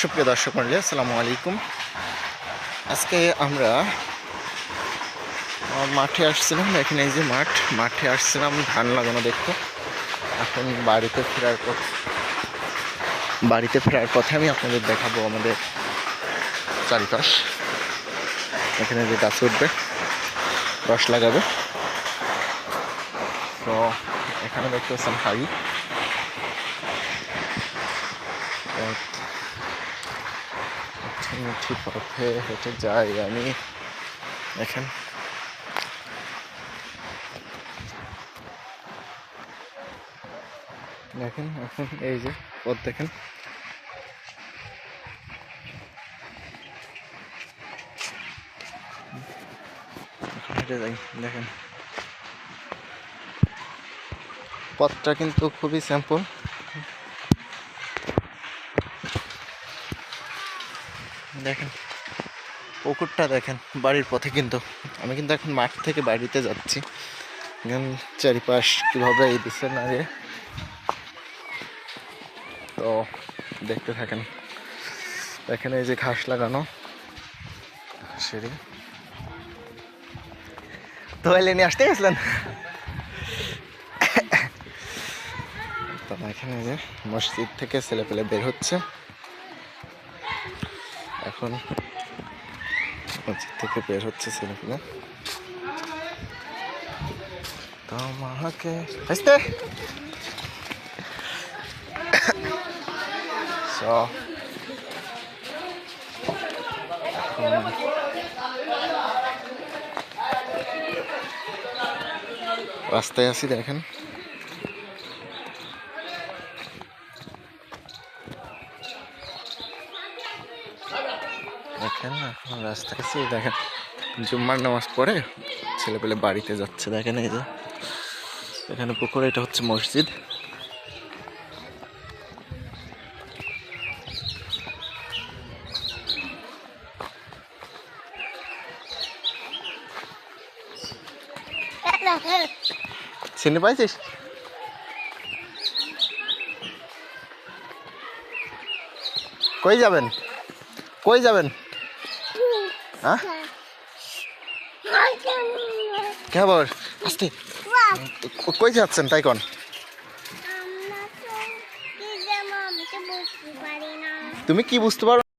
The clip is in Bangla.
সুপ্রিয় দর্শক মন্ডলী, আসসালামু আলাইকুম। আজকে আমরা মাঠে আসছিলাম, এখানে এই যে মাঠ, মাঠে আসছিলাম, ধান লাগানো দেখতে। এখন বাড়িতে ফেরার পথ, বাড়িতে ফেরার পথে আমি আপনাদের দেখাবো আমাদের চারিপাশ। এখানে যে গাছ উঠবে, রস লাগাবে। তো এখানে দেখতে পাচ্ছেন হাড়ি মিঠি পথে হেঁটে যাই আমি? দেখেন। দেখেন, এখন এই যে পথ দেখেন। হেঁটে যাই, দেখেন। পথটা কিন্তু খুবই স্যাম্পল দেখেন। পুকুরটা দেখেন, বাড়ির পথে কিন্তু। আমি কিন্তু এখন মাঠ থেকে বাড়িতে যাচ্ছি। চারিপাশ কীভাবে এই দিচ্ছে না যে তো দেখতে থাকেন। দেখেন এই যে ঘাস লাগানো। সিঁড়ি তো নিয়ে আসতে গেছিলেন? তো এখানে যে মসজিদ থেকে ছেলে পেলে বের হচ্ছে। এখন মসজিদ থেকে বের হচ্ছে ছেলেগুলো তোমাকে এখন রাস্তায় আছি দেখেন। দেখেন, এখন রাস্তায় আছি, দেখেন, জুম্মার নামাজ পড়ে ছেলেপেলে বাড়িতে যাচ্ছে, দেখেন এই যে। এখানে পুকুরে, এটা হচ্ছে মসজিদ। চিনি পাইছিস? কই যাবেন? কই যাবেন? হ্যাঁ? কে খবর আস্তে। কই যাচ্ছেন তাই কোন তুমি কি বুঝতে পারো?